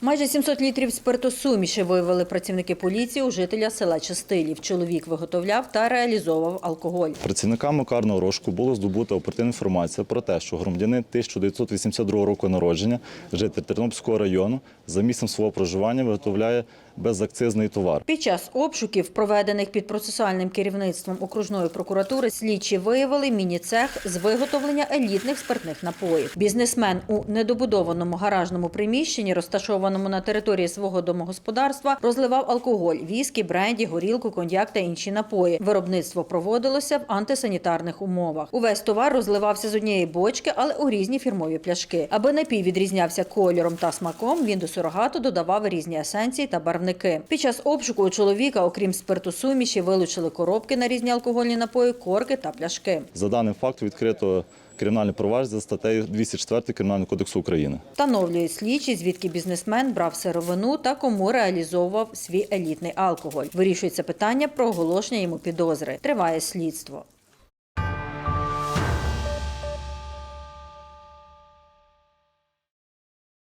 Майже 700 літрів спиртосуміші виявили працівники поліції у жителя села Чистилів. Чоловік виготовляв та реалізовував алкоголь. Працівниками карного розшуку було здобуто оперативна інформація про те, що громадянин 1982 року народження, житель Тернопільського району, за місцем свого проживання виготовляє безакцизний товар. Під час обшуків, проведених під процесуальним керівництвом окружної прокуратури, слідчі виявили міні-цех з виготовлення елітних спиртних напоїв. Бізнесмен у недобудованому гаражному приміщенні, розташованому на території свого домогосподарства, розливав алкоголь, віскі, бренді, горілку, коньяк та інші напої. Виробництво проводилося в антисанітарних умовах. Увесь товар розливався з однієї бочки, але у різні фірмові пляшки. Аби напій відрізнявся кольором та смаком, він до сурогату додавав різні есенції та барвники. Під час обшуку у чоловіка, окрім спиртосуміші, вилучили коробки на різні алкогольні напої, корки та пляшки. За даним фактом відкрито кримінальне провадження за статтею 204 Кримінального кодексу України. Встановлюють слідчі, звідки бізнесмен брав сировину та кому реалізовував свій елітний алкоголь. Вирішується питання про оголошення йому підозри. Триває слідство.